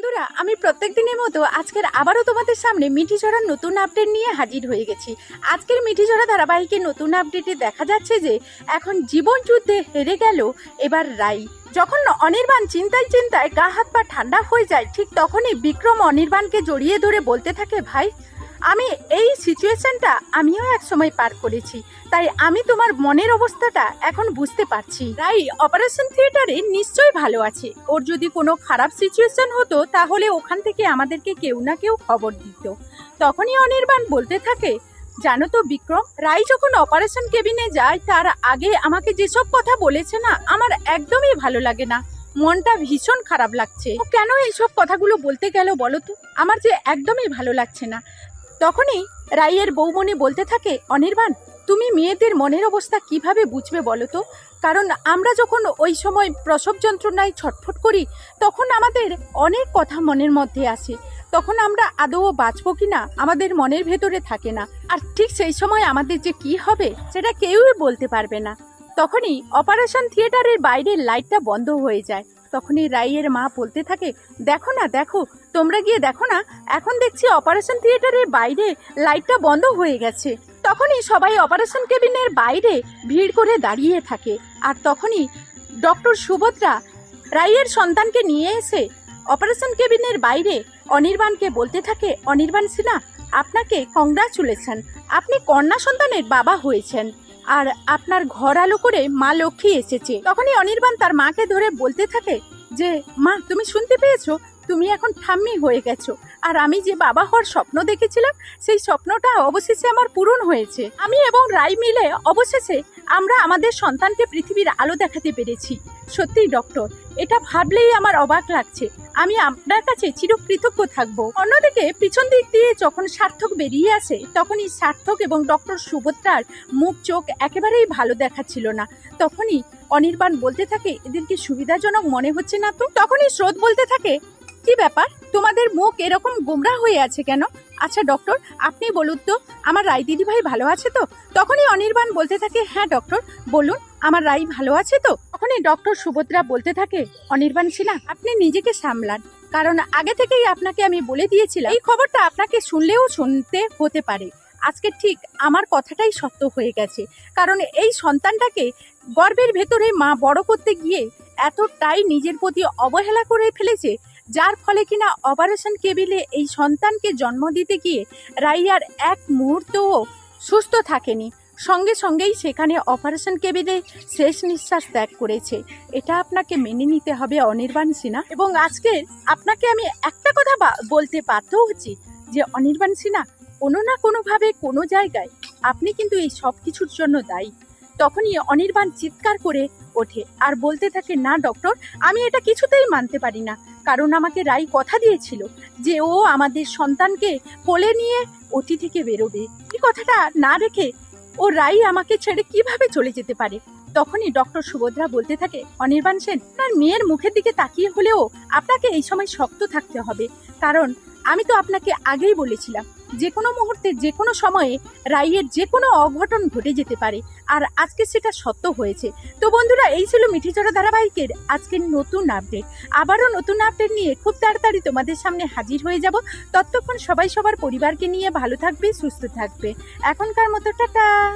বন্ধুরা, আমি প্রত্যেক দিনের মতো আজকের আবারও তোমাদের সামনে মিঠি ঝরার নতুন আপডেট নিয়ে হাজির হয়ে গেছি। আজকের মিঠি ঝরা ধারাবাহিকের নতুন আপডেটে দেখা যাচ্ছে যে, এখন জীবন যুদ্ধে হেরে গেল এবার রাই। যখন অনির্বাণ চিন্তায় চিন্তায় গা হাত পা ঠান্ডা হয়ে যায়, ঠিক তখনই বিক্রম অনির্বাণকে জড়িয়ে ধরে বলতে থাকে, ভাই আমি এই সিচুয়েশনটা আমিও এক সময় পার করেছি। তাই আমি তোমার মনের অবস্থাটা এখন বুঝতে পারছি। তাই অপারেশন থিয়েটারে নিশ্চয়ই ভালো আছে। ওর যদি কোনো খারাপ সিচুয়েশন হতো, তাহলে ওখান থেকে আমাদেরকে কেউ না কেউ খবর দিত। তখনই অনির্বাণ বলতে থাকে, জানো তো বিক্রম, রাই যখন অপারেশন কেবিনে যায়, তার আগে আমাকে যেসব কথা বলেছে না, আমার একদমই ভালো লাগে না। মনটা ভীষণ খারাপ লাগছে। কেন এইসব কথাগুলো বলতে গেল বলো তো? আমার যে একদমই ভালো লাগছে না। তখনই রাইয়ের বৌমণি বলতে থাকে, অনির্বাণ, তুমি মেয়েদের মনের অবস্থা কীভাবে বুঝবে বলো তো? কারণ আমরা যখন ওই সময় প্রসব যন্ত্রণায় ছটফট করি, তখন আমাদের অনেক কথা মনের মধ্যে আসে। তখন আমরা আদৌ বাঁচবো কি না আমাদের মনের ভেতরে থাকে না। আর ঠিক সেই সময় আমাদের যে কি হবে, সেটা কেউই বলতে পারবে না। তখনই অপারেশন থিয়েটারের বাইরের লাইটটা বন্ধ হয়ে যায়। তখনই রাইয়ের মা বলতে থাকে, দেখো না, দেখো, তোমরা গিয়ে দেখো না, এখন দেখছি অপারেশন থিয়েটারের বাইরে লাইটটা বন্ধ হয়ে গেছে। তখনই সবাই অপারেশন কেবিনের বাইরে ভিড় করে দাঁড়িয়ে থাকে। আর তখনই ডক্টর সুভদ্রা রাইয়ের সন্তানকে নিয়ে এসে অপারেশন কেবিনের বাইরে অনির্বাণকে বলতে থাকে, অনির্বাণ সিনহা, আপনাকে কংগ্রাচুলেশন। আপনি কন্যা সন্তানের বাবা হয়েছেন। আর আপনার ঘর আলো করে মা লক্ষ্মী এসেছে। তখনই অনির্বাণ তার মাকে ধরে বলতে থাকে যে, মা, তুমি শুনতে পেয়েছ? তুমি এখন ঠাম্মি হয়ে গেছো। আর আমি যে বাবা হওয়ার স্বপ্ন দেখেছিলাম, সেই স্বপ্নটা অবশেষে আমার পূরণ হয়েছে। আমি এবং রাই মিলে অবশেষে আমরা আমাদের সন্তানকে পৃথিবীর আলো দেখাতে পেরেছি। সত্যিই, ডক্টর, এটা ভাবলেই আমার অবাক লাগছে। আমি আপনার কাছে চিরকৃতজ্ঞ থাকব। অন্যদিকে, পিছন দিক দিয়ে যখন সার্থক বেরিয়ে আসে, তখনই সার্থক এবং ডক্টর সুভদ্রার মুখ চোখ একেবারেই ভালো দেখাচ্ছিল না। তখনই অনির্বাণ বলতে থাকে এদেরকে সুবিধাজনক মনে হচ্ছে না তো? তখনই স্রোত বলতে থাকে কি ব্যাপার? তোমাদের মুখ এরকম গোমরা হয়ে আছে কেন? আচ্ছা ডক্টর, আপনি বলুন তো, আমার রায় দিদি ভাই ভালো আছে তো? তখনই অনির্বাণ বলতে থাকে হ্যাঁ ডক্টর, বলুন, আমার রায় ভালো আছে তো? তখনই ডক্টর সুভদ্রা বলতে থাকে, অনির্বাণ শিলা আপনি নিজেকে সামলান। কারণ আগে থেকেই আপনাকে আমি বলে দিয়েছিলাম, এই খবরটা আপনাকে শুনলেও শুনতে হতে পারে। আজকে ঠিক আমার কথাটাই সত্য হয়ে গেছে। কারণ এই সন্তানটাকে গর্ভের ভেতরে মা বড় করতে গিয়ে এতটাই নিজের প্রতি অবহেলা করে ফেলেছে যার ফলে কিনা অপারেশন কেবিলে এই সন্তানকে জন্ম দিতে গিয়ে রাইয়ার এক মুহূর্তও সুস্থ থাকেনি। সঙ্গে সঙ্গেই সেখানে অপারেশন কেবিলে শেষ নিঃশ্বাস ত্যাগ করেছে। এটা আপনাকে মেনে নিতে হবে অনির্বাণ সিনহা। এবং আজকে আপনাকে আমি একটা কথা বলতে বাধ্য হচ্ছি যে অনির্বাণ সিনহা, কোনো না কোনোভাবে কোনো জায়গায় আপনি কিন্তু এই সব কিছুর জন্য দায়ী। তখনই অনির্বাণ চিৎকার করে ওঠে। আর বলতে থাকে, না, ডক্টর, আমি এটা কিছুতেই মানতে পারি না। কারণ আমাকে রাই কথা দিয়েছিল যে ও আমাদের সন্তানকে কোলে নিয়ে ওটি থেকে বেরোবে। এই কথাটা না রেখে ও রাই আমাকে ছেড়ে কীভাবে চলে যেতে পারে? তখনই ডক্টর সুভদ্রা বলতে থাকে, অনির্বাণ সেন, আপনার মেয়ের মুখের দিকে তাকিয়ে হলেও আপনাকে এই সময় শক্ত থাকতে হবে। কারণ আমি তো আপনাকে আগেই বলেছিলাম যে কোনো মুহূর্তে যে কোনো সময়ে রাইয়ের যে কোনো অঘটন ঘটে যেতে পারে। আর আজকে সেটা সত্য হয়েছে। তো বন্ধুরা, এই ছিল মিঠিচড়া ধারাবাহিকের আজকের নতুন আপডেট। আবারও নতুন আপডেট নিয়ে খুব তাড়াতাড়ি তোমাদের সামনে হাজির হয়ে যাব। ততক্ষণ সবাই সবার পরিবারকে নিয়ে ভালো থাকবে, সুস্থ থাকবে। এখনকার মতো, টাটা!